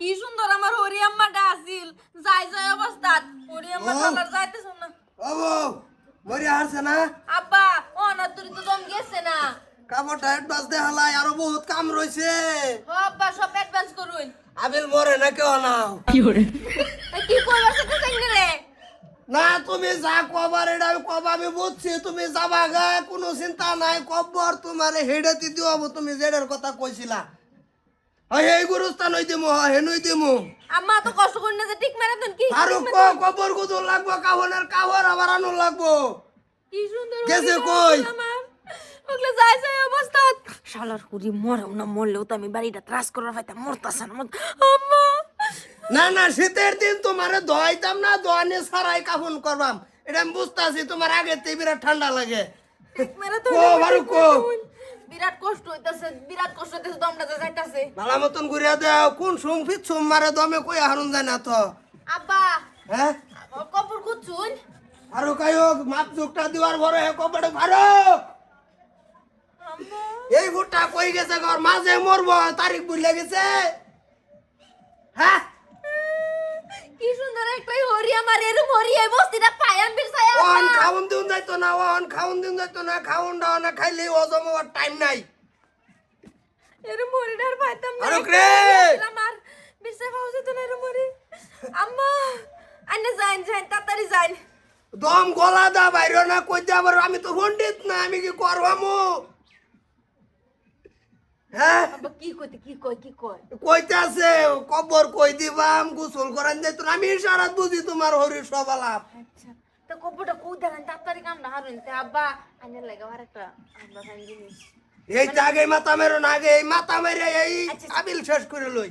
কি সুন্দর আমার হরি আসিল যাই যাই অবস্থাত। হরি আম্মা কালার যাইতেছ না। হারছে না? আব্বা ও না তুই তো দম গেছে না। কাপড়টা অ্যাডভান্স দেখালাই আরও বহুত কাম রয়েছে ও আব্বা সব অ্যাডভান্স করুন। আবিল মরে না কেউ নাও এই কি করবার সাথে সঙ্গে রে। না তুমি যা কবার এটা আমি কব আমি বুঝছি তুমি যাবা গা কোনো চিন্তা নাই কব্বর তোমার হেডে দিতে হব তুমি জেডের কথা কইছিলা। এই গুরুস্থান হই দিমু হয় হেনুই দিমু আম্মা তো কষ্ট করি না যে ঠিক মেরে তুই কি আর ক কব্বর গুদুর লাগবো কাহনের কাহর আবার আনুন লাগবো। কি সুন্দর গেছে কই? ওগুলো যাই যাই অবস্থাত শালার হরি মরেও না মরলেও তো আমি বাড়িটা ত্রাস করার ফাইতা মরতাছে না আম্মা! না না শীতের দিন তোমারে দোয়াইতাম না দোয়ানে সারাই কাফন করবাম। এটা আমি বুঝতেছি তোমার আগে তে বিরাট ঠান্ডা লাগে। কো, বারু কো। বিরাট কষ্ট হইতাছে বিরাট কষ্ট হইতাছে দমটা যাইতাছে। ভালো মতন ঘুরিয়া দেও কোন সুম সুম মারে দমে কই হারুন যায় না তো? আব্বা হ্যাঁ কপুর কুচুন আরও কায়ো মাপ চুকটা দিবার ভরে হে কপড়ে ভারো এই ভুট্টা কই গেছে ঘর? মাঝে মরবো তারিখ বুঝলে গেছে? হ্যাঁ কি সুন্দর একটাই হরি আমার এরম হরি এই বস্তিটা পায়ান বিরসায় ওন খাউন দিন যাইতো না ওন খাউন দিন যাইতো না খাউন দাও না খাইলে ওজম হওয়ার টাইম নাই। হরিটার পাইতাম না। আরও রে! আমার তো না এরম হরি আম্মা আন্নে যাইন যাইন তাড়াতাড়ি যাইন। দম গলা দা বাইরে না কই দে আবার আমি তো পণ্ডিত না আমি কি করবামু? হ্যাঁ? কি কইতে কি কই কি কয়? কইতে আছে কবর কই দিবাম গোসল করান যাইতো। আমি ইশারাত বুঝি তোমার হরির সবালাপ আচ্ছা। কপুরটা কই দেখান? তাড়াতাড়ি কামটা হারুন। আব্বা আন্নে লাগে আর একটা আব্বা খান জিনিস এই আগে মাথা মেরো না আগে এই মাথা মেরে এই আচ্ছা, আবিল শেষ করে লই।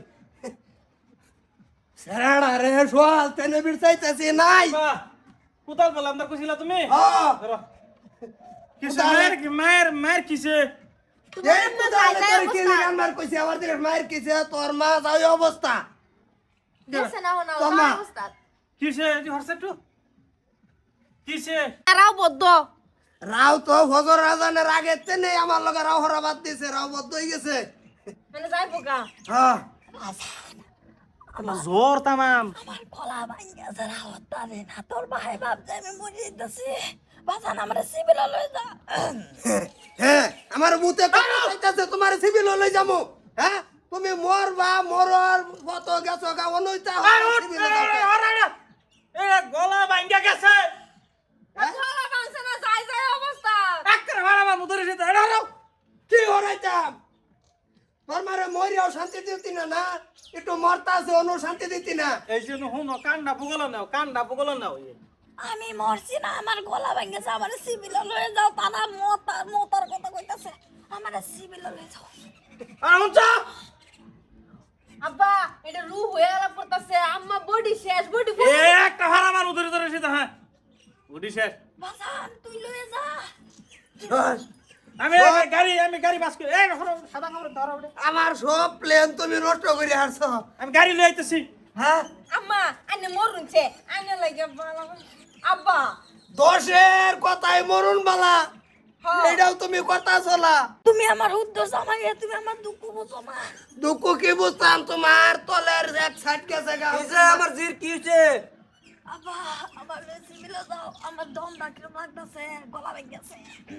সেরাড়া রে সোয়াল তেনে বিরসাইতেছি নাই। কোথাও বললাম না কইছিলা তুমি? হ্যাঁ। কিসে কোথায়? মায়ের মায়ের মায়ের কিসে? এই কোথায় তোর কি লিগান কইছে আবার দিলে মায়ের কিছে তোর মা যাই অবস্থা। গেছে না হনা অবস্থা। কিসে? হরছে একটু কিসে বদ্ধ। রাও তো ফজর রাজানের আগে তেনে আমার লগে রাও হরাবাদ দিছে রাও বদ্ধ হয়ে গেছে। মানে যাই পোকা হ্যাঁ। জোর তামাম। আমার গলা ভাঙ্গা যারা হত্যা রে না তোর ভাই বাপ যে আমি মরে যেতেছি বাজান আমার সিভিল লই যা। হ্যাঁ আমার মুতে কইতাছে তোমার সিভিল লই যামু। হ্যাঁ তুমি মোর বা মোরর কত গেছো গা অনুইতা গলা ভাঙ্গা গেছে ধরা ভাঙছে না যাই যাই অবস্থা ভাড়া মুদরে সেটা এটা হলো। কি হরাইতাম? তোর মারে মরিয়াও শান্তি দিতি না না? একটু মরতা আছে অনু শান্তি দিতি না? এই জন্য হুনো কান্ডা বুগল নাও কান্ডা বুগল নাও আমি মরছি না আমার গলা ভাঙ্গেছে আমার সিভিল লই যাও তারা মতার মতার কথা কইতাছে আমার সিভিল লই যাও। আর হুনছা আব্বা এটা রু হয়ে আলা পড়তাছে আম্মা বডি শেষ বডি একটা ভাড়া আমার মুদরে ধরে সেটা হ্যাঁ। উডি শেষ। বাজান তুই যা শোন, আমি গাড়ি আমি গাড়ি বাস করে। এই হলো সাদা কাপড় ধরা আমার সব প্লেন তুমি নষ্ট করে হারছ। আমি গাড়ি লই আইতেছি। হ্যাঁ? আম্মা আনে মরুনছে আনে লাগে আব্বা। দোষের কথাই মরুন বালা। হ্যাঁ। এটাও তুমি কথা চলা তুমি আমার উদ্দেশ্য আমাকে তুমি আমার দুঃখ বুঝো না। দুঃখ কি বুঝতাম? তোমার তলের এক সাইড গেছে আমার জির কি হইছে?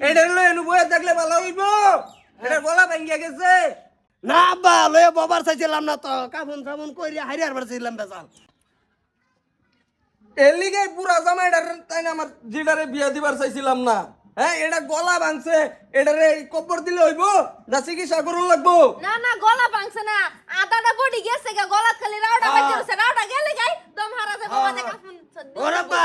এটা বয়ে দেখলে ভালো হইব। এটা গলা ভাঙ্গিয়া গেছে। না বা লয়ে বাবার চাইছিলাম না তো কাফন সাবন কইরা হারিয়ার বার চাইলাম বেচাল এর লিগে পুরা জামাইটার তাই না আমার জিডারে বিয়া দিবার চাইছিলাম না। হ্যাঁ এটা গলা ভাঙছে এটারে কব্বর দিলে হইব না চিকিৎসা করুন লাগবো? না না গলা ভাঙছে না। আদাটা বডি গেছে গা গলাত খালি রাউটা বাজছে রাউটা গেলে গাই দম হারা যাবে বাজে কাফুন ওরে বা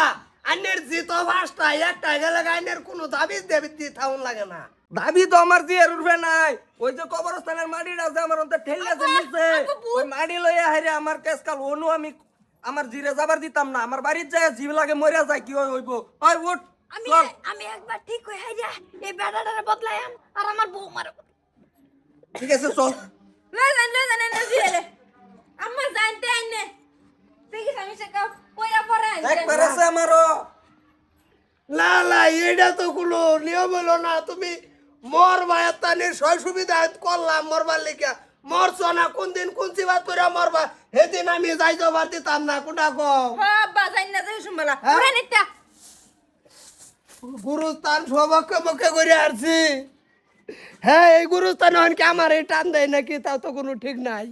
আন্নের জি তো পাঁচটা একটা গেলে আন্নের কোনো দাবি দেবি দি থাউন লাগে না। দাবি তো আমার জিয়ার উঠবে নাই। ওই যে কবরস্থানের মাটিটা আছে আমার অন্তর ঠেলে আছে নিচে ওই মাটি লইয়া হাইরে আমার কেস কাল অনু আমি আমার জিরে যাবার দিতাম না। আমার বাড়ির যায় জিভ লাগে মরিয়া যায় কি হয় হইব? ওই উঠ আমি আমি একবার ঠিক হয়ে হাইরা এই বেড়াটারে বদলাই আন আর আমার বউ মারে ঠিক আছে চল। লই যান লই যান এনে দিলে আম্মা জানতে আইনে দেখি আমি সে কাউ কইরা পড়ে একবার আছে আমারও। না না এটা তো কোনো নিয়ম হলো না। তুমি মর বায়াতানি সয় সুবিধা করলাম মরবার লিখা মরছ না কোন দিন কোন চিবাত করে মরবা? সেদিন আমি যাই যাবার দিতাম না কোনটা কম হ্যাঁ যাই না যাই শুনবেলা? নিত্যা গুরুস্থান সবকে মুখে করে আসছি হ্যাঁ এই গুরুস্থান হন কি আমার এই টান দেয় নাকি? তাও তো কোনো ঠিক নাই।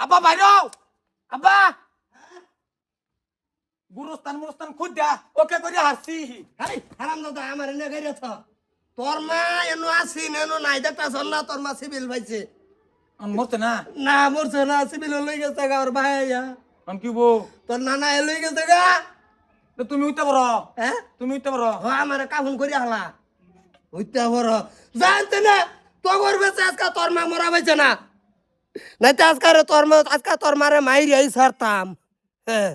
আব্বা বাইর আব্বা! গুরুস্থান মুরুস্থান খুদ দা ওকে করে হাসছি হাই হারাম দাদা আমার এনে গাইরে থ তোর মা এনো আসি এনো নাই দেখতা শোন না তোর মা সিভিল পাইছে। মরতে না? না মরছে না সিভিল লই গেছে গা ওর ভাই আমি কি বো তোর নানা এ লই গেছে গা। তো তুমি উঠতে পারো? হ্যাঁ তুমি উঠতে পারো? ও আমার কাফুন করি হালা। হইতে বড় জানতে না তো করবে আজকে তোর মা মরা পাইছে না। নাই তো আজকে তোর মা আজকে তোর মারে মাইরি আই সারতাম হ্যাঁ।